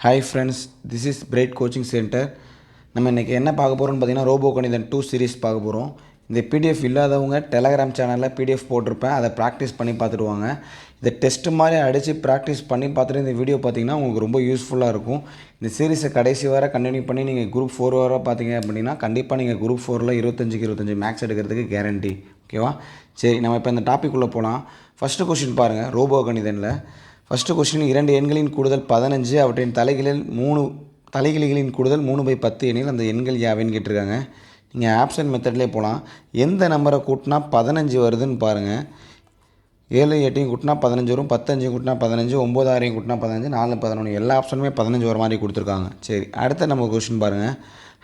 Hi friends this is bright coaching centre நம்ம இன்றைக்கி என்ன பார்க்க போகிறோம்னு பார்த்தீங்கன்னா ரோபோ கணிதன் டூ சீரிஸ் பார்க்க போகிறோம் இந்த பிடிஎஃப் இல்லாதவங்க டெலகிராம் சேனலில் பிடிஎஃப் போட்டிருப்பேன். அதை ப்ராக்டிஸ் பண்ணி பார்த்துட்டு வாங்க இதை டெஸ்ட்டு மாதிரி அடித்து ப்ராக்டிஸ் பண்ணி பார்த்துட்டு இந்த வீடியோ பார்த்தீங்கன்னா உங்களுக்கு ரொம்ப யூஸ்ஃபுல்லாக இருக்கும். இந்த சீரீஸை கடைசி வர கண்டினியூ பண்ணி நீங்கள் குரூப் ஃபோர் வர பார்த்தீங்க அப்படின்னா கண்டிப்பாக நீங்கள் குரூப் ஃபோரில் இருபத்தஞ்சுக்கு இருபத்தஞ்சு மேக்ஸ் எடுக்கிறதுக்கு கேரண்டி ஓகேவா சரி நம்ம இப்போ இந்த டாபிக் உள்ளே போகலாம் ஃபஸ்ட்டு கொஷின் பாருங்கள் ரோபோ கணிதனில் ஃபஸ்ட்டு கொஸ்டின் இரண்டு எண்களின் கூடுதல் பதினஞ்சு அவற்றின் தலைகளில் மூணு தலைகிளிகளின் கூடுதல் மூணு பை பத்து எண்ணில் அந்த எண்கள் யாவைன்னு கேட்டிருக்காங்க. நீங்கள் ஆப்ஷன் மெத்தட்லேயே போகலாம் எந்த நம்பரை கூட்டினா பதினஞ்சு வருதுன்னு பாருங்கள் ஏழு எட்டையும் கூட்டினா பதினஞ்சு வரும் பத்தஞ்சையும் கூட்டினா பதினஞ்சு ஒம்பதாயிரம் கூட்டினா பதினஞ்சு நாலு பதினொன்று எல்லா ஆப்ஷனுமே பதினஞ்சு வர மாதிரி கொடுத்துருக்காங்க. சரி அடுத்த நம்ம கொஸ்டின் பாருங்கள்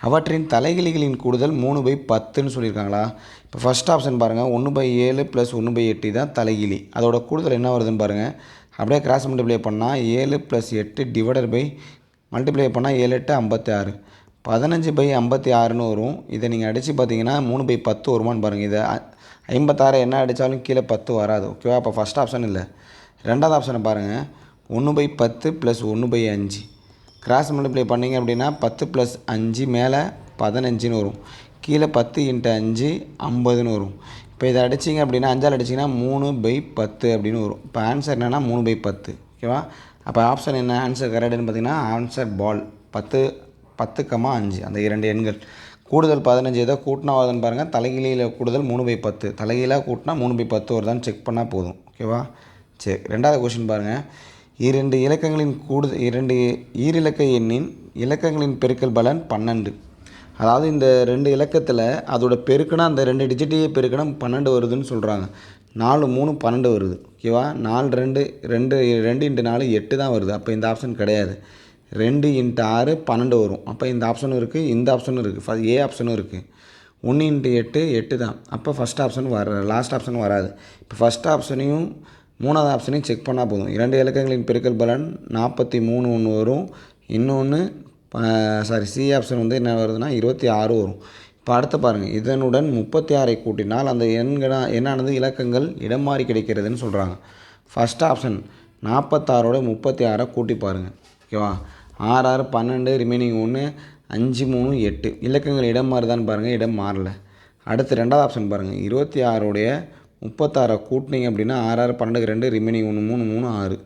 அவற்றின் தலைகிளிகளின் கூடுதல் மூணு பை பத்துன்னு சொல்லியிருக்காங்களா? இப்போ ஃபஸ்ட் ஆப்ஷன் பாருங்கள் ஒன்று பை ஏழு ப்ளஸ் ஒன்று பை எட்டு தான் தலைகிளி. அதோட கூடுதல் என்ன வருதுன்னு பாருங்கள் அப்படியே கிராஸ் மல்டிப்ளை பண்ணால் ஏழு ப்ளஸ் எட்டு டிவைடட் பை மல்டிப்ளை பண்ணால் ஏழு எட்டு ஐம்பத்தி ஆறு பதினஞ்சு பை ஐம்பத்தி ஆறுன்னு வரும். இதை நீங்கள் அடித்து பார்த்தீங்கன்னா மூணு பை பத்து வருமான்னு பாருங்கள் இதை ஐம்பத்தாறு என்ன அடித்தாலும் கீழே பத்து வராது. ஓகேவா அப்போ ஃபஸ்ட் ஆப்ஷன் இல்லை. ரெண்டாவது ஆப்ஷனை பாருங்கள் ஒன்று பை பத்து ப்ளஸ் ஒன்று பை அஞ்சு. கிராஸ் மல்டிப்ளை பண்ணீங்க அப்படின்னா பத்து ப்ளஸ் அஞ்சு மேலே பதினஞ்சுன்னு வரும். கீழே பத்து இன்ட்டு அஞ்சு ஐம்பதுன்னு வரும். இப்போ இதை அடிச்சிங்க அப்படின்னா அஞ்சால் அடிச்சிங்கன்னா மூணு பை பத்து அப்படின்னு வரும். இப்போ ஆன்சர் என்னென்னா மூணு பை பத்து. ஓகேவா அப்போ ஆப்ஷன் என்ன? ஆன்சர் கரெக்டுன்னு பார்த்தீங்கன்னா ஆன்சர் பால் பத்து பத்து கமா அஞ்சு. அந்த இரண்டு எண்கள். கூடுதல் பதினஞ்சு ஏதோ கூட்டினா வருதுன்னு பாருங்கள் தலைகீழியில் கூடுதல் மூணு பை பத்து. தலைகீழாக கூட்டினா மூணு பை பத்து வருதான்னு செக் பண்ணால் போதும். ஓகேவா சரி. ரெண்டாவது கொஷின் பாருங்கள் இரண்டு இலக்கங்களின் கூடுதல் இரண்டு ஈரிலக்க எண்ணின் இலக்கங்களின் பெருக்கல் பலன் பன்னெண்டு. அதாவது இந்த ரெண்டு இலக்கத்தில் அதோட பெருக்குனா அந்த ரெண்டு டிஜிட்டையே பெருக்குனா பன்னெண்டு வருதுன்னு சொல்கிறாங்க நாலு மூணு பன்னெண்டு வருது. ஓகேவா நாலு ரெண்டு ரெண்டு ரெண்டு இன்ட்டு நாலு எட்டு தான் வருது. அப்போ இந்த ஆப்ஷன் கிடையாது. ரெண்டு இன்ட்டு ஆறு பன்னெண்டு வரும். அப்போ இந்த ஆப்ஷனும் இருக்குது இந்த ஆப்ஷனும் இருக்குது ஃபஸ்ட் ஏ ஆப்ஷனும் இருக்குது ஒன்று இன்ட்டு எட்டு எட்டு தான். அப்போ ஃபஸ்ட் ஆப்ஷன் வர லாஸ்ட் ஆப்ஷன் வராது. இப்போ ஃபஸ்ட் ஆப்ஷனையும் மூணாவது ஆப்ஷனையும் செக் பண்ணால் போதும். இரண்டு இலக்கங்களின் பெருக்கல் பலன் நாற்பத்தி மூணு ஒன்று வரும். இன்னொன்று சாரி சி ஆப்ஷன் வந்து என்ன வருதுன்னா இருபத்தி ஆறு வரும். இப்போ அடுத்து பாருங்கள் இதனுடன் முப்பத்தி ஆறை கூட்டினால் அந்த எண்களா என்னானது இலக்கங்கள் இடம் மாறி கிடைக்கிறதுன்னு சொல்கிறாங்க ஃபஸ்ட் ஆப்ஷன் நாற்பத்தாறோட முப்பத்தி ஆறை கூட்டி பாருங்கள் ஓகேவா ஆறு ஆறு பன்னெண்டு ரிமைனிங் ஒன்று அஞ்சு மூணு எட்டு. இலக்கங்கள் இடம் மாறுதான்னு பாருங்கள் இடம் மாறல. அடுத்து ரெண்டாவது ஆப்ஷன் பாருங்கள் இருபத்தி ஆறுடைய முப்பத்தாறை கூட்டினீங்க அப்படின்னா ஆறு ஆறு பன்னெண்டுக்கு ரெண்டு ரிமைனிங் ஒன்று மூணு மூணு ஆறு.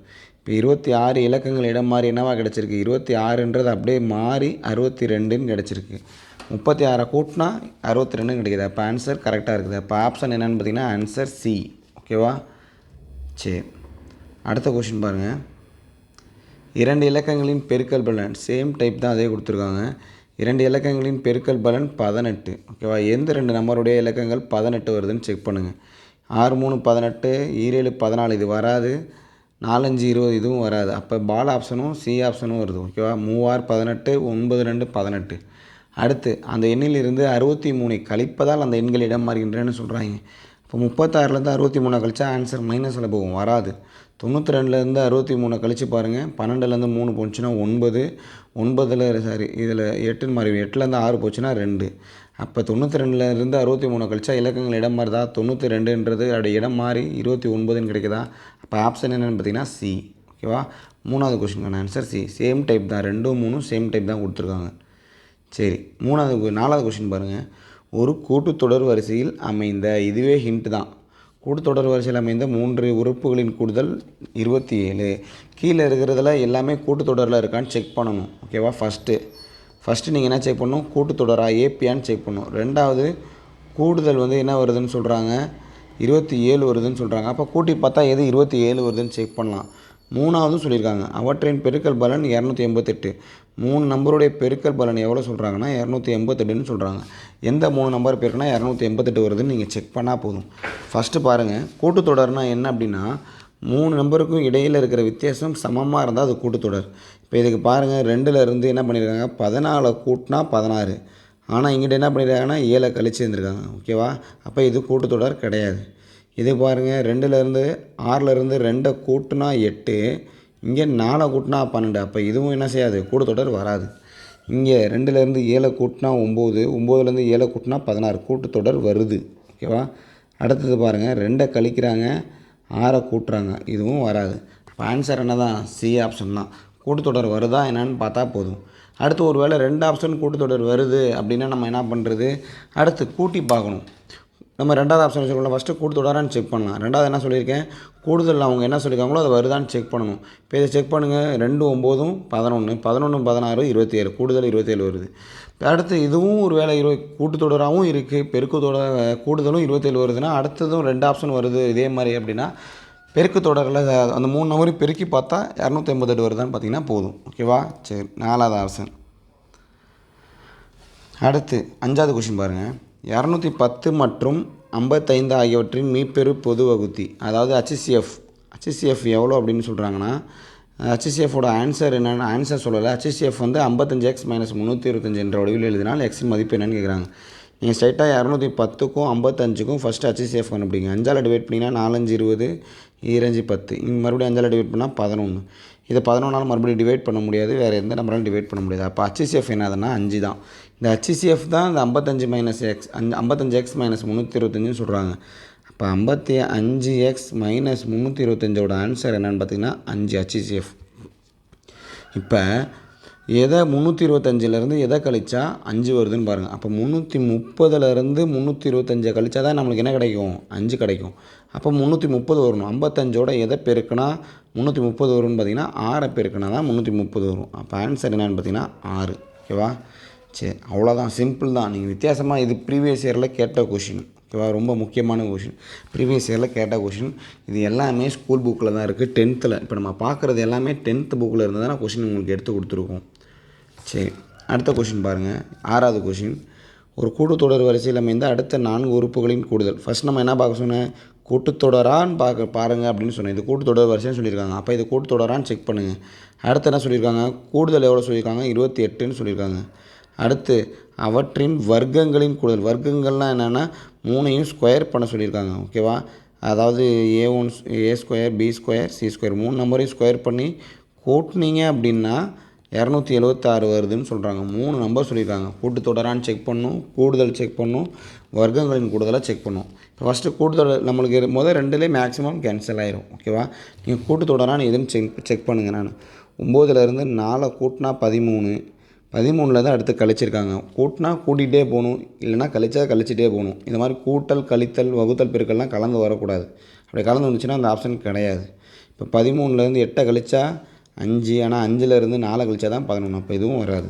இப்போ இருபத்தி ஆறு இலக்கங்கள் இடம் மாறி என்னவா கிடச்சிருக்கு? இருபத்தி ஆறுன்றது அப்படியே மாறி அறுபத்தி ரெண்டுன்னு கிடச்சிருக்கு. முப்பத்தி ஆறை கூட்டினா அறுபத்தி ரெண்டுன்னு கிடைக்குது. அப்போ ஆன்சர் கரெக்டாக இருக்குது. அப்போ ஆப்ஷன் என்னென்னு பார்த்தீங்கன்னா ஆன்சர் சி ஓகேவா சரி. அடுத்த கொஷின் பாருங்கள் இரண்டு இலக்கங்களின் பெருக்கல் பலன். சேம் டைப் தான் அதே கொடுத்துருக்காங்க. இரண்டு இலக்கங்களின் பெருக்கல் பலன் பதினெட்டு. ஓகேவா எந்த ரெண்டு நம்பருடைய இலக்கங்கள் பதினெட்டு வருதுன்னு செக் பண்ணுங்கள் ஆறு மூணு பதினெட்டு ஈரேழு பதினாலு இது வராது. நாலஞ்சு இருபது இதுவும் வராது. அப்போ பால் ஆப்ஷனும் சி ஆப்ஷனும் வருது ஓகேவா மூவார் பதினெட்டு ஒன்பது ரெண்டு பதினெட்டு. அடுத்து அந்த எண்ணிலிருந்து அறுபத்தி மூணை கழிப்பதால் அந்த எண்கள் இடம் மாறுகின்றன சொல்கிறாங்க இப்போ முப்பத்தாறுலேருந்து அறுபத்தி மூணை கழிச்சா ஆன்சர் மைனஸில் போகும் வராது. தொண்ணூற்றி ரெண்டுலேருந்து அறுபத்தி மூணை கழிச்சு பாருங்கள் பன்னெண்டுலேருந்து மூணு போச்சுன்னா ஒன்பது. ஒன்பதில் சாரி இதில் எட்டுன்னு மாறி எட்டுலேருந்து ஆறு போச்சுன்னா ரெண்டு. அப்போ தொண்ணூற்றி ரெண்டுலேருந்து அறுபத்தி மூணு கழிச்சா இலக்கங்கள் இடம் மாறுதா? தொண்ணூற்றி ரெண்டுன்றது அதோடைய இடம் மாறி இருபத்தி ஒன்பதுன்னு கிடைக்குதா? அப்போ ஆப்ஷன் என்னென்னு பார்த்தீங்கன்னா சி ஓகேவா மூணாவது கொஷினுக்கான ஆன்சர் சி சேம் டைப் தான். ரெண்டும் மூணும் சேம் டைப் தான் கொடுத்துருக்காங்க. சரி மூணாவது நாலாவது கொஷின் பாருங்கள் ஒரு கூட்டுத்தொடர் வரிசையில் அமைந்த இதுவே ஹிண்ட் தான். கூட்டுத்தொடர் வரிசையில் அமைந்த மூன்று உறுப்புகளின் கூடுதல் இருபத்தி ஏழு கீழே இருக்கிறதுல எல்லாமே கூட்டுத்தொடரில் இருக்கான்னு செக் பண்ணணும். ஓகேவா ஃபஸ்ட்டு ஃபஸ்ட்டு நீங்கள் என்ன செக் பண்ணணும்? கூட்டுத்தொடராக ஏபியான்னு செக் பண்ணணும். ரெண்டாவது கூடுதல் வந்து என்ன வருதுன்னு சொல்கிறாங்க இருபத்தி ஏழு வருதுன்னு சொல்கிறாங்க அப்போ கூட்டி பார்த்தா எது இருபத்தி ஏழு வருதுன்னு செக் பண்ணலாம். மூணாவதும் சொல்லியிருக்காங்க. அவற்றின் பெருக்கல் பலன் இரநூத்தி எண்பத்தெட்டு. மூணு நம்பருடைய பெருக்கல் பலன் எவ்வளோ சொல்கிறாங்கன்னா இரநூத்தி எண்பத்தெட்டுன்னு சொல்கிறாங்க எந்த மூணு நம்பர் பெருக்குனா இரநூத்தி எண்பத்தெட்டு வருதுன்னு நீங்கள் செக் பண்ணால் போதும். ஃபஸ்ட்டு பாருங்கள் கூட்டுத்தொடர்னா என்ன அப்படின்னா மூணு நம்பருக்கும் இடையில் இருக்கிற வித்தியாசம் சமமாக இருந்தால் அது கூட்டுத்தொடர். இப்போ இதுக்கு பாருங்கள் ரெண்டில் இருந்து என்ன பண்ணியிருக்காங்க பதினாலை கூட்டினா பதினாறு. ஆனால் இங்கிட்ட என்ன பண்ணியிருக்காங்கன்னா ஏழை கழிச்சு இருந்திருக்காங்க ஓகேவா அப்போ இது கூட்டுத்தொடர் கிடையாது. இது பாருங்கள் ரெண்டுலேருந்து ஆறிலேருந்து ரெண்டை கூட்டினா எட்டு இங்கே நாலை கூட்டினா பன்னெண்டு அப்போ இதுவும் என்ன செய்யாது? கூட்டுத்தொடர் வராது. இங்கே ரெண்டுலேருந்து ஏழை கூட்டினா ஒம்பது ஒம்போதுலேருந்து ஏழை கூட்டினா பதினாறு கூட்டுத்தொடர் வருது. ஓகேவா? அடுத்தது பாருங்கள் ரெண்டை கழிக்கிறாங்க ஆறை கூட்டுறாங்க இதுவும் வராது. இப்போ ஆன்சர் என்ன தான் சி ஆப்ஷன் தான் கூட்டுத்தொடர் வருதா என்னன்னு பார்த்தா போதும். அடுத்து ஒரு வேளை ரெண்டு ஆப்ஷன் கூட்டுத்தொடர் வருது அப்படின்னா நம்ம என்ன பண்ணுறது அடுத்து கூட்டி பார்க்கணும். நம்ம ரெண்டாவது ஆப்ஷன் சொல்லலாம் ஃபஸ்ட்டு கூடுதலான்னு செக் பண்ணலாம். ரெண்டாவது என்ன சொல்லியிருக்கேன்? கூடுதல் அவங்க என்ன சொல்லியிருக்காங்களோ அது வருதான்னு செக் பண்ணணும். இப்போ இதை செக் பண்ணுங்கள் ரெண்டு ஒம்போதும் பதினொன்று பதினொன்று பதினாறு இருபத்தி ஏழு கூடுதல் இருபத்தேழு வருது. அடுத்து இதுவும் ஒரு வேலை இரு கூட்டுத்தொடராகவும் இருக்குது பெருக்குத்தொட கூடுதலும் இருபத்தேழு வருதுன்னா அடுத்ததும் ரெண்டு ஆப்ஷன் வருது இதே மாதிரி அப்படின்னா பெருக்கு தொடரில் அந்த மூணு நம்பரையும் பெருக்கி பார்த்தா இரநூத்தி ஐம்பத்தெட்டு வருதான்னு பார்த்தீங்கன்னா போதும். ஓகேவா சரி. நாலாவது ஆப்ஷன் அடுத்து அஞ்சாவது கொஷின் பாருங்கள் இரநூத்தி பத்து மற்றும் ஐம்பத்தைந்து ஆகியவற்றின் மீப்பெரு பொது வகுத்தி. அதாவது ஹச்சிசிஎஃப் ஹச்சிசிஎஃப் எவ்வளோ அப்படின்னு சொல்கிறாங்கன்னா ஹச்சிசிஎஃபோட ஆன்சர் என்னென்னு ஆன்சர் சொல்லலை. ஹச்சிசிஎஃப் வந்து ஐம்பத்தஞ்சு எக்ஸ் மைனஸ் முந்நூற்றி இருபத்தஞ்சு என்ற வடிவில் எழுதினால் எக்ஸின் மதிப்பு என்னென்னு கேட்குறாங்க நீங்கள் ஸ்ட்ரைட்டாக இரநூத்தி பத்துக்கும் ஐம்பத்தஞ்சுக்கும் ஃபஸ்ட்டு ஹச்சிசிஎஃப் கண்டுபிடிங்க. அஞ்சால் டிவைட் பண்ணிங்கன்னா நாலஞ்சு இருபது இரஞ்சு பத்து. இங்கே மறுபடியும் அஞ்சால் டிவைட் பண்ணால் பதினொன்று இதை பதினொன்றால் மறுபடியும் டிவைட் பண்ண முடியாது வேறு எந்த நம்பராலும் டிவைட் பண்ண முடியாது. அப்போ ஹச்சிசிஎஃப் என்னதுன்னா அஞ்சு தான். இந்த ஹச்சிசிஎஃப் தான் இந்த ஐம்பத்தஞ்சு மைனஸ் எக்ஸ் அஞ்சு ஐம்பத்தஞ்சு எக்ஸ் மைனஸ் முந்நூற்றி இருபத்தஞ்சுன்னு சொல்கிறாங்க அப்போ ஐம்பத்தி அஞ்சு எக்ஸ் மைனஸ் முந்நூற்றி இருபத்தஞ்சோட ஆன்சர் என்னென்னு பார்த்தீங்கன்னா அஞ்சு ஹச்சிசிஎஃப் இப்போ எதை முந்நூற்றி இருபத்தஞ்சிலேருந்து எதை கழிச்சா அஞ்சு வருதுன்னு பாருங்கள் அப்போ முந்நூற்றி முப்பதுலேருந்து முந்நூற்றி இருபத்தஞ்சை கழிச்சா தான் நம்மளுக்கு என்ன கிடைக்கும்? அஞ்சு கிடைக்கும். அப்போ முந்நூற்றி முப்பது வரணும் ஐம்பத்தஞ்சோட எதை பெருக்குனா? முந்நூற்றி முப்பது வரும்னு பார்த்தீங்கன்னா ஆறை பெருக்குனா தான் முந்நூற்றி முப்பது வரும். அப்போ ஆன்சர் என்னென்னு பார்த்தீங்கன்னா ஆறு. ஓகேவா? சரி அவ்வளோதான். சிம்பிள் தான். நீங்கள் வித்தியாசமாக இது ப்ரீவியஸ் இயரில் கேட்ட கொஷின் ஓகேவா? ரொம்ப முக்கியமான கொஷின் ப்ரீவியஸ் இயரில் கேட்ட கொஷின் இது எல்லாமே ஸ்கூல் புக்கில் தான் இருக்குது டென்த்தில் இப்போ நம்ம பார்க்குறது எல்லாமே டென்த்து புக்கில் இருந்து தான் கொஷின் உங்களுக்கு எடுத்து கொடுத்துருக்கோம். சரி அடுத்த கொஷின் பாருங்கள் ஆறாவது கொஷின் ஒரு கூட்டுத்தொடர் வரிசையில் அமைந்த அடுத்த நான்கு உறுப்புகளின் கூடுதல். ஃபஸ்ட் நம்ம என்ன பார்க்க சொன்னேன்? கூட்டுத்தொடரான்னு பார்க்க பாருங்கள் அப்படின்னு சொன்னேன். இது கூட்டுத்தொடர் வரிசைன்னு சொல்லியிருக்காங்க. அப்போ இது கூட்டுத்தொடரான்னு செக் பண்ணுங்கள் அடுத்து என்ன சொல்லியிருக்காங்க? கூடுதல் எவ்வளோ சொல்லியிருக்காங்க? இருபத்தி எட்டுன்னு சொல்லியிருக்காங்க. அடுத்து அவற்றின் வர்க்கங்களின் கூடுதல். வர்க்கங்கள்லாம் என்னென்னா மூணையும் ஸ்கொயர் பண்ண சொல்லியிருக்காங்க. ஓகேவா அதாவது A one A square B square C square மூணு நம்பரையும் ஸ்கொயர் பண்ணி கூட்டினீங்க அப்படின்னா இரநூத்தி எழுபத்தாறு வருதுன்னு சொல்கிறாங்க மூணு நம்பர் சொல்லியிருக்காங்க. கூட்டுத்தொடரான்னு செக் பண்ணும். கூடுதல் செக் பண்ணும். வர்க்கங்களின் கூடுதலாக செக் பண்ணும். இப்போ ஃபஸ்ட்டு கூட்டுத்தொடர் நம்மளுக்கு முதல் ரெண்டுலேயே மேக்ஸிமம் கேன்சல் ஆயிரும். ஓகேவா நீங்கள் கூட்டு தொடரான்னு எதுன்னு செக் செக் பண்ணுங்கள் நான். ஒம்போதுலேருந்து நாலை கூட்டினா பதிமூணு. பதிமூணில் தான் அடுத்து கழிச்சிருக்காங்க. கூட்டினா கூட்டிகிட்டே போகணும். இல்லைனா கழிச்சா கழிச்சிட்டே போகணும். இந்த மாதிரி கூட்டல் கழித்தல் வகுத்தல் பெருக்கள்லாம் கலந்து வரக்கூடாது. அப்படி கலந்து வந்துச்சுன்னா அந்த ஆப்ஷன் கிடையாது. இப்போ பதிமூணுலேருந்து எட்டை கழிச்சா அஞ்சு ஆனால் அஞ்சுலேருந்து நாலை கழிச்சா தான் பதினொன்று அப்போ இதுவும் வராது.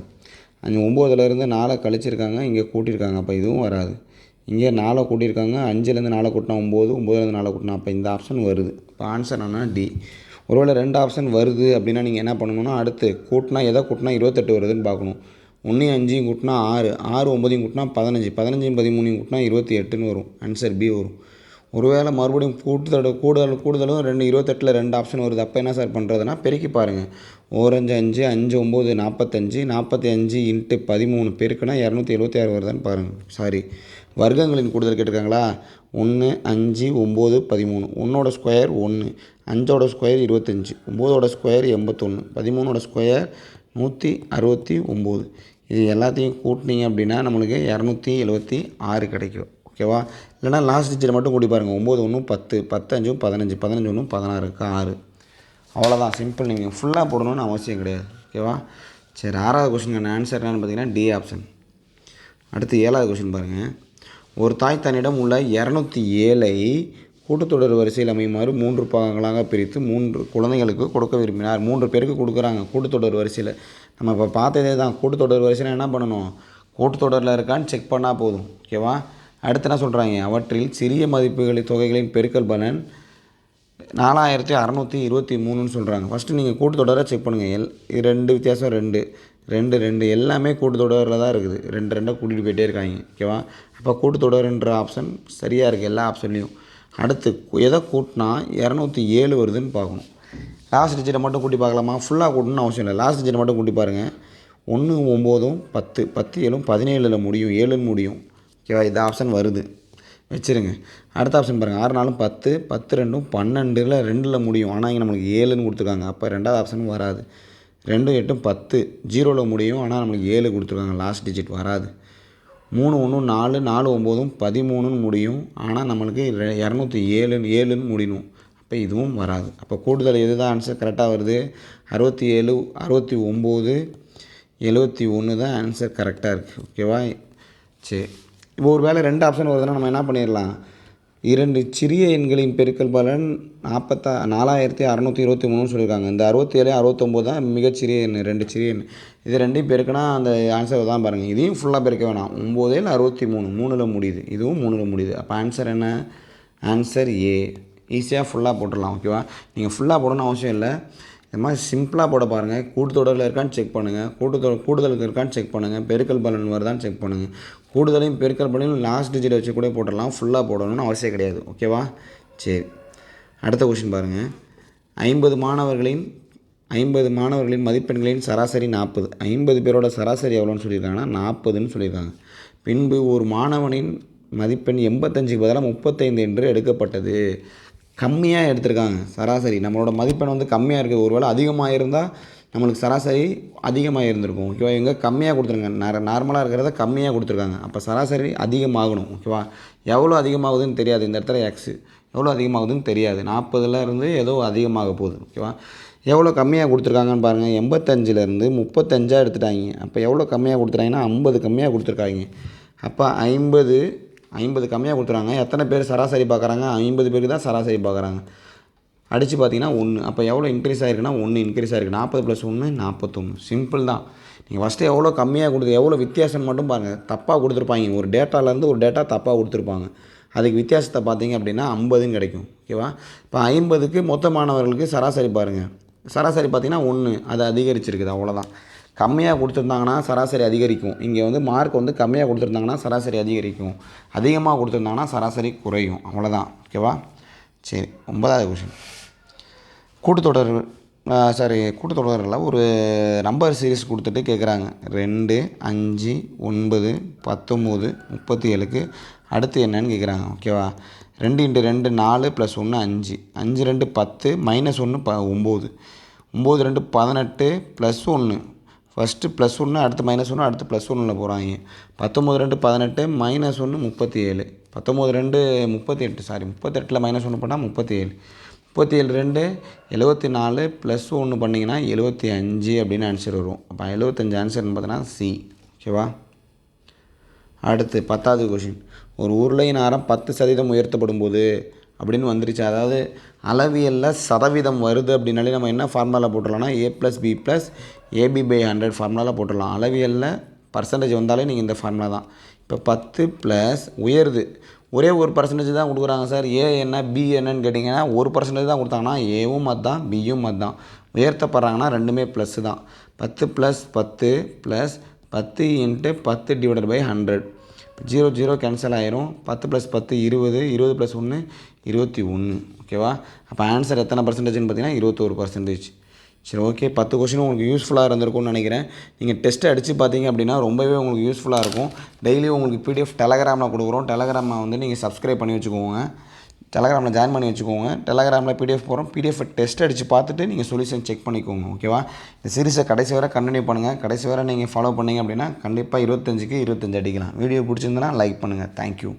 அஞ்சு ஒம்போதுலேருந்து நாலை கழிச்சிருக்காங்க இங்கே கூட்டியிருக்காங்க அப்போ இதுவும் வராது. இங்கே நாலை கூட்டியிருக்காங்க அஞ்சுலேருந்து நாலை கூட்டினா ஒம்பது ஒம்போதுலேருந்து நாலை கூட்டினா அப்போ இந்த ஆப்ஷன் வருது. இப்போ ஆன்சர் என்னன்னா டி ஒருவேளை ரெண்டு ஆப்ஷன் வருது அப்படின்னா நீங்கள் என்ன பண்ணணும்னா அடுத்து கூட்டினா எதை கூட்டினா இருபத்தெட்டு வருதுன்னு பார்க்கணும். ஒன்றையும் அஞ்சையும் கூட்டினா ஆறு ஆறு ஒம்பதையும் கூட்டினா பதினஞ்சு பதினஞ்சையும் பதிமூணையும் கூட்டினா இருபத்தி எட்டுன்னு வரும். ஆன்சர் பி வரும். ஒருவேளை மறுபடியும் கூட்டுதல் கூடுதல் கூடுதலும் ரெண்டு இருபத்தெட்டில் ரெண்டு ஆப்ஷன் வருது. அப்போ என்ன சார் பண்ணுறதுனா பெருக்கி பாருங்கள் ஓரஞ்சு அஞ்சு அஞ்சு ஒம்பது நாற்பத்தஞ்சு நாற்பத்தி அஞ்சு இன்ட்டு பதிமூணு பெருக்குனா இரநூத்தி எழுபத்தி ஆறு வருதான்னு பாருங்கள் சாரி வர்க்கங்களின் கூடுதல் கேட்டிருக்காங்களா? ஒன்று அஞ்சு ஒம்பது பதிமூணு. ஒன்றோட ஸ்கொயர் ஒன்று அஞ்சோட ஸ்கொயர் இருபத்தஞ்சி. ஒம்போதோட ஸ்கொயர் எண்பத்தொன்று பதிமூணோட ஸ்கொயர் நூற்றி அறுபத்தி ஒம்பது. இது எல்லாத்தையும் கூட்டினீங்க அப்படின்னா நம்மளுக்கு இரநூத்தி எழுபத்தி ஆறு கிடைக்கும். ஓகேவா? இல்லைனா லாஸ்ட் டிஜிட் மட்டும் கூட்டி பாருங்கள் ஒம்பது ஒன்றும் பத்து பத்தஞ்சும் பதினஞ்சு பதினஞ்சு ஒன்றும் பதினாறுக்கு ஆறு. அவ்வளோதான் சிம்பிள் நீங்கள் ஃபுல்லாக போடணும்னு அவசியம் கிடையாது. ஓகேவா? சரி ஆறாவது கொஷினுக்கான ஆன்சர் என்னன்னு பார்த்தீங்கன்னா டி ஆப்ஷன் அடுத்து ஏழாவது கொஷின் பாருங்கள் ஒரு தாய் தன்னிடம் உள்ள இரநூத்தி ஏழை கூட்டுத்தொடர் வரிசையில் அமையுமாறு மூன்று பாகங்களாக பிரித்து மூன்று குழந்தைகளுக்கு கொடுக்க விரும்பினார். மூன்று பேருக்கு கொடுக்குறாங்க கூட்டுத்தொடர் வரிசையில். நம்ம இப்போ பார்த்ததே தான். கூட்டுத்தொடர் வரிசையில் என்ன பண்ணணும்? கூட்டுத்தொடரில் இருக்கான்னு செக் பண்ணால் போதும். ஓகேவா? அடுத்து என்ன சொல்கிறாங்க அவற்றில் சிறிய மதிப்புகளின் தொகைகளின் பெருக்கல் பலன் நாலாயிரத்தி அறநூற்றி இருபத்தி மூணுன்னு சொல்கிறாங்க ஃபஸ்ட்டு நீங்கள் கூட்டுத்தொடரை செக் பண்ணுங்கள் எல் இது ரெண்டு வித்தியாசம் ரெண்டு. ரெண்டு ரெண்டு. எல்லாமே கூட்டுத்தொடரில் தான் இருக்குது. ரெண்டு ரெண்டாக கூட்டிகிட்டு போயிட்டே இருக்காங்க. ஓகேவா அப்போ கூட்டுத்தொடருன்ற ஆப்ஷன் சரியாக இருக்குது எல்லா ஆப்ஷன்லேயும் அடுத்து எதை கூட்டினா இரநூத்தி ஏழு வருதுன்னு பார்க்கணும். லாஸ்ட் டிஜிட்டை மட்டும் கூட்டி பார்க்கலாமா? ஃபுல்லாக கூட்டணும்னு அவசியம் இல்லை. லாஸ்ட் டிஜிட்டை மட்டும் கூட்டி பாருங்கள் ஒன்று ஒம்போதும் பத்து. பத்து ஏழும் பதினேழில் முடியும். ஏழுன்னு முடியும். ஓகேவா? இது ஆப்ஷன் வருது. வச்சுருங்க. அடுத்த ஆப்ஷன் பாருங்கள் ஆறு நாளும் பத்து பத்து ரெண்டும் பன்னெண்டில் ரெண்டில் முடியும். ஆனால் இங்கே நம்மளுக்கு ஏழுன்னு கொடுத்துருக்காங்க. அப்போ ரெண்டாவது ஆப்ஷன் வராது. ரெண்டும் எட்டும் பத்து ஜீரோவில் முடியும். ஆனால் நம்மளுக்கு ஏழு கொடுத்துருக்காங்க. லாஸ்ட் டிஜிட் வராது. மூணு ஒன்று நாலு நாலு ஒம்போதும் பதிமூணுன்னு முடியும். ஆனால் நம்மளுக்கு இரநூத்தி ஏழு ஏழுன்னு முடியணும் அப்போ இதுவும் வராது. அப்போ கூடுதல் எது தான் ஆன்சர் கரெக்டாக வருது? அறுபத்தி ஏழு அறுபத்தி ஒம்பது எழுபத்தி ஒன்று தான் ஆன்சர் கரெக்டாக இருக்குது ஓகேவா? சரி இப்போ ஒரு வேளை ரெண்டு ஆப்ஷன் வருதுன்னா நம்ம என்ன பண்ணிடலாம்? இரண்டு சிறிய எண்களின் பெருக்கல் பலன் நாற்பத்தா நாலாயிரத்தி அறநூற்றி இருபத்தி மூணுன்னு சொல்லியிருக்காங்க. இந்த அறுபத்தி ஏழு அறுபத்தொம்போது தான் மிகச்சிறிய எண் ரெண்டு சிறிய எண். இது ரெண்டையும் பெருக்கினா அந்த ஆன்சர் தான் பாருங்கள் இதையும் ஃபுல்லாக பெருக்க வேணாம். ஒம்போதேல் அறுபத்தி மூணு. மூணில் முடியுது. இதுவும் மூணில் முடியுது. அப்போ ஆன்சர் என்ன? ஆன்சர் ஏ ஈஸியாக ஃபுல்லாக போட்டுடலாம் ஓகேவா நீங்கள் ஃபுல்லாக போடணும்னு அவசியம் இல்லை. இந்த மாதிரி சிம்பிளாக போட பாருங்கள் கூட்டுத்தொடரில் இருக்கான்னு செக் பண்ணுங்கள் கூட்டுத்தொ கூடுதலுக்கு இருக்கான்னு செக் பண்ணுங்கள் பெருக்கல் பலன் வருதான்னு செக் பண்ணுங்கள் கூடுதலையும் பெருக்கல் பலனும் லாஸ்ட் டிஜிட் வச்சு கூட போட்டுடலாம். ஃபுல்லாக போடணும்னு அவசியம் கிடையாது. ஓகேவா சரி. அடுத்த கொஷின் பாருங்கள் ஐம்பது மாணவர்களின் ஐம்பது மாணவர்களின் மதிப்பெண்களின் சராசரி நாற்பது ஐம்பது பேரோட சராசரி எவ்வளோன்னு சொல்லியிருக்காங்கன்னா நாற்பதுன்னு சொல்லியிருக்காங்க. பின்பு ஒரு மாணவனின் மதிப்பெண் எண்பத்தஞ்சுக்கு பதிலாக முப்பத்தைந்து என்று எடுக்கப்பட்டது. கம்மியாக எடுத்திருக்காங்க சராசரி. நம்மளோட மதிப்பெண் வந்து கம்மியாக இருக்குது. ஒருவேளை அதிகமாக இருந்தால் நம்மளுக்கு சராசரி அதிகமாக இருந்திருக்கும் ஓகேவா எங்கே கம்மியாக கொடுத்துருங்க நார் நார்மலாக இருக்கிறத கம்மியாக கொடுத்துருக்காங்க. அப்போ சராசரி அதிகமாகணும் ஓகேவா எவ்வளோ அதிகமாகுதுன்னு தெரியாது. இந்த இடத்துல எக்ஸு எவ்வளோ அதிகமாகுதுன்னு தெரியாது. நாற்பதுல இருந்து ஏதோ அதிகமாக போகுது ஓகேவா எவ்வளோ கம்மியாக கொடுத்துருக்காங்கன்னு பாருங்கள் எண்பத்தஞ்சிலேருந்து முப்பத்தஞ்சாக எடுத்துட்டாங்க. அப்போ எவ்வளோ கம்மியாக கொடுத்துட்டாங்கன்னா ஐம்பது கம்மியாக கொடுத்துருக்காங்க. அப்போ ஐம்பது ஐம்பது கம்மியாக கொடுத்துறாங்க. எத்தனை பேர் சராசரி பார்க்குறாங்க? ஐம்பது பேருக்கு தான் சராசரி பார்க்குறாங்க. அடித்து பார்த்தீங்கன்னா ஒன்று அப்போ எவ்வளோ இன்க்ரீஸ் ஆகிருக்குன்னா ஒன்று இன்க்ரீஸ் ஆகிருக்கு நாற்பது ப்ளஸ் ஒன்று நாற்பத்தொன்று சிம்பிள் தான். நீங்கள் ஃபஸ்ட்டு எவ்வளோ கம்மியாக கொடுத்து எவ்வளோ வித்தியாசம் மட்டும் பாருங்கள் தப்பாக கொடுத்துருப்பாங்க. ஒரு டேட்டாலேருந்து ஒரு டேட்டா தப்பாக கொடுத்துருப்பாங்க. அதுக்கு வித்தியாசத்தை பார்த்தீங்க அப்படின்னா ஐம்பதுன்னு கிடைக்கும். ஓகேவா இப்போ ஐம்பதுக்கு மொத்த மாணவர்களுக்கு சராசரி பாருங்கள் சராசரி பார்த்தீங்கன்னா ஒன்று அது அதிகரிச்சிருக்குது. அவ்வளோதான் கம்மியாக கொடுத்துருந்தாங்கன்னா சராசரி அதிகரிக்கும். இங்கே வந்து மார்க் வந்து கம்மியாக கொடுத்துருந்தாங்கன்னா சராசரி அதிகரிக்கும். அதிகமாக கொடுத்துருந்தாங்கன்னா சராசரி குறையும். அவ்வளோதான் ஓகேவா சரி ஒன்பதாவது கொஷின் கூட்டுத்தொடர் சாரி கூட்டத்தொடரில் ஒரு நம்பர் சீரிஸ் கொடுத்துட்டு கேட்குறாங்க ரெண்டு அஞ்சு ஒன்பது பத்தொம்போது முப்பத்தி ஏழுக்கு அடுத்து என்னன்னு கேட்குறாங்க ஓகேவா ரெண்டு இன்ட்டு ரெண்டு நாலு ப்ளஸ் ஒன்று அஞ்சு. அஞ்சு ரெண்டு பத்து மைனஸ் ஒன்று ப ஒம்பது ஒம்பது ரெண்டு பதினெட்டு ப்ளஸ் ஒன்று ஃபஸ்ட்டு ப்ளஸ் ஒன்று அடுத்து மைனஸ் ஒன்று அடுத்து ப்ளஸ் ஒன்றில் போகிறாங்க பத்தொம்போது ரெண்டு பதினெட்டு மைனஸ் ஒன்று முப்பத்தி ஏழு பத்தொம்போது ரெண்டு முப்பத்தி எட்டு சாரி முப்பத்தெட்டில் மைனஸ் ஒன்று பண்ணால் முப்பத்தி ஏழு முப்பத்தி ஏழு ரெண்டு எழுபத்தி நாலு ப்ளஸ் ஒன்று பண்ணிங்கன்னா எழுபத்தி அஞ்சு அப்படின்னு ஆன்சர் வரும். அப்போ எழுபத்தஞ்சு ஆன்சர்னு பார்த்தீங்கன்னா சி ஓகேவா அடுத்து பத்தாவது கொஷின் ஒரு உருளையின் ஆரம் பத்து சதவீதம் உயர்த்தப்படும் போது அப்படின்னு வந்துருச்சு. அதாவது அளவியலில் சதவீதம் வருது அப்படின்னாலே நம்ம என்ன ஃபார்முலாவில் போட்டுடலாம்னா A plus B plus AB by hundred ஃபார்முலாவில் போட்டுடலாம். அளவியலில் பர்சன்டேஜ் வந்தாலே நீங்கள் இந்த ஃபார்முலா தான். இப்போ பத்து ப்ளஸ் உயருது. ஒரே ஒரு பர்சன்டேஜ் தான் கொடுக்குறாங்க சார். ஏ என்ன பி என்னன்னு கேட்டிங்கன்னா ஒரு பர்சன்டேஜ் தான் கொடுத்தாங்கன்னா ஏவும் அதுதான் பியும் அதுதான். உயர்த்தப்படுறாங்கன்னா ரெண்டுமே ப்ளஸ்ஸு தான். பத்து ப்ளஸ் பத்து ப்ளஸ் பத்து இன்ட்டு பத்து divided by hundred zero zero cancel ஆயிரும். பத்து ப்ளஸ் பத்து இருபது இருபது ப்ளஸ் ஒன்று இருபத்தி ஒன்று ஓகேவா அப்போ ஆன்சர் எத்தனை பர்சன்டேஜ்னு பார்த்தீங்கன்னா இருபத்தோரு பர்சன்டேஜ் சரி ஓகே பத்து கொஷினும் உங்களுக்கு யூஸ்ஃபுல்லாக இருந்திருக்கும்னு நினைக்கிறேன். நீங்கள் டெஸ்ட்டு அடித்து பார்த்தீங்க அப்படின்னா ரொம்பவே உங்களுக்கு யூஸ்ஃபுல்லாக இருக்கும். டெய்லியும் உங்களுக்கு பிடிஎஃப் டெலகிராமில் கொடுக்குறோம். டெலகிராமில் வந்து நீங்கள் சப்ஸ்கிரைப் பண்ணி வச்சுக்கோங்க. டெலகிராமில் ஜாயின் பண்ணி வச்சுக்கோங்க. டெலகிராமில் பிடிஎஃப் போகிறோம் பிடிஎஃப் டெஸ்ட் அடித்து பார்த்துட்டு நீங்கள் சொல்யூஷன் செக் பண்ணிக்கோங்க ஓகேவா இந்த சீரிஸை கடைசி வரை கண்டினியூ பண்ணுங்கள் கடைசி வரை நீங்கள் ஃபாலோ பண்ணீங்க அப்படின்னா கண்டிப்பாக இருபத்தஞ்சுக்கு இருபத்தஞ்சு அடிக்கலாம். வீடியோ பிடிச்சிருந்தனா லைக் பண்ணுங்கள் தேங்க்யூ